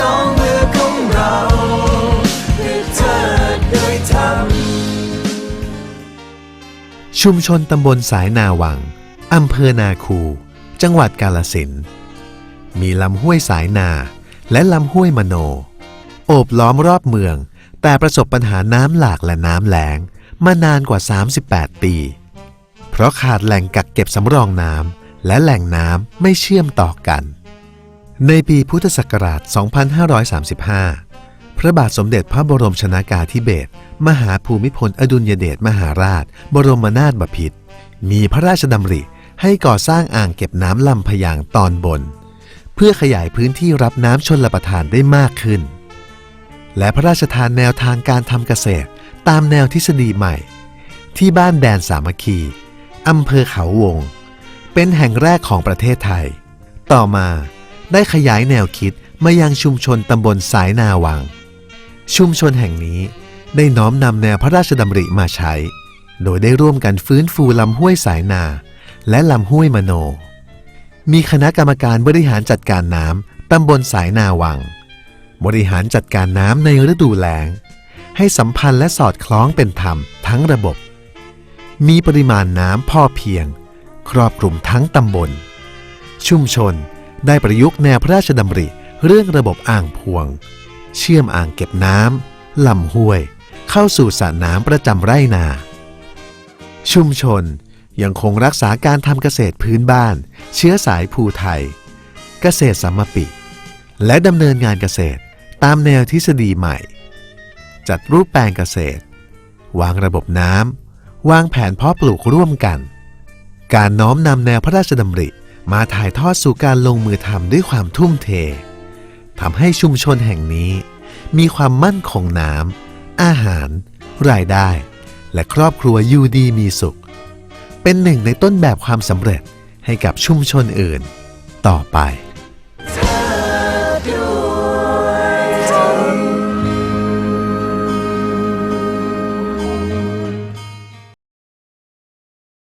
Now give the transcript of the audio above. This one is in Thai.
สองมือของเราเพื่อเธอโดยธรรมชุมชนตำบลสายนาวัง อำเภอนาคู จังหวัดกาลสิน มีลำห้วยสายนา และลำห้วยมโน โอบล้อมรอบเมือง แต่ประสบปัญหาน้ำหลากและน้ำแหลง มานานกว่า 38 ปี เพราะขาดแหล่งกักเก็บสำรองน้ำและแหล่งน้ำไม่เชื่อมต่อกัน ในปีพุทธศักราช 2535 พระบาทสมเด็จพระบรมชนากาธิเบศรมหาภูมิพลอดุลยเดชมหาราช บรมนาถบพิตรมีพระราชดำริให้ก่อสร้างอ่างเก็บน้ำลำพยางตอนบน เพื่อขยายพื้นที่รับน้ำชนลประทานได้มากขึ้น และพระราชทานแนวทางการทำเกษตรตามแนวทฤษฎีใหม่ ที่บ้านแดนสามัคคีอำเภอเขาวง เป็นแห่งแรกของประเทศไทย ต่อมา ได้ขยายแนวคิดมายังชุมชนตำบลสายนาวัง ชุมชนแห่งนี้ได้น้อมนำแนวพระราชดำริมาใช้ โดยได้ร่วมกันฟื้นฟูลำห้วยสายนา และลำห้วยมโน มีคณะกรรมการบริหารจัดการน้ำตำบลสายนาวัง บริหารจัดการน้ำในฤดูแล้ง ให้สัมพันธ์และสอดคล้องเป็นธรรมทั้งระบบ มีปริมาณน้ำพอเพียง ครอบคลุมทั้งตำบล ชุมชน ได้ประยุกต์แนวพระราชดำริ เรื่องระบบอ่างพวง เชื่อมอ่างเก็บน้ำลำห้วย เข้าสู่สระน้ำประจำไร่นา ชุมชนยังคงรักษาการทำเกษตรพื้นบ้าน เชื้อสายภูไทย เกษตรสัมมปิ และดำเนินงานเกษตรตามแนวทฤษฎีใหม่ จัดรูปแปลงเกษตร วางระบบน้ำวางแผนเพาะปลูกร่วมกัน การน้อมนำแนวพระราชดำริ มาถ่ายทอดสู่การลงมือทำด้วยความทุ่มเททำให้ชุมชนแห่งนี้ มีความมั่นคงน้ำอาหาร รายได้ และครอบครัวอยู่ดีมีสุข เป็นหนึ่งในต้นแบบความสำเร็จให้กับชุมชนอื่น ต่อไป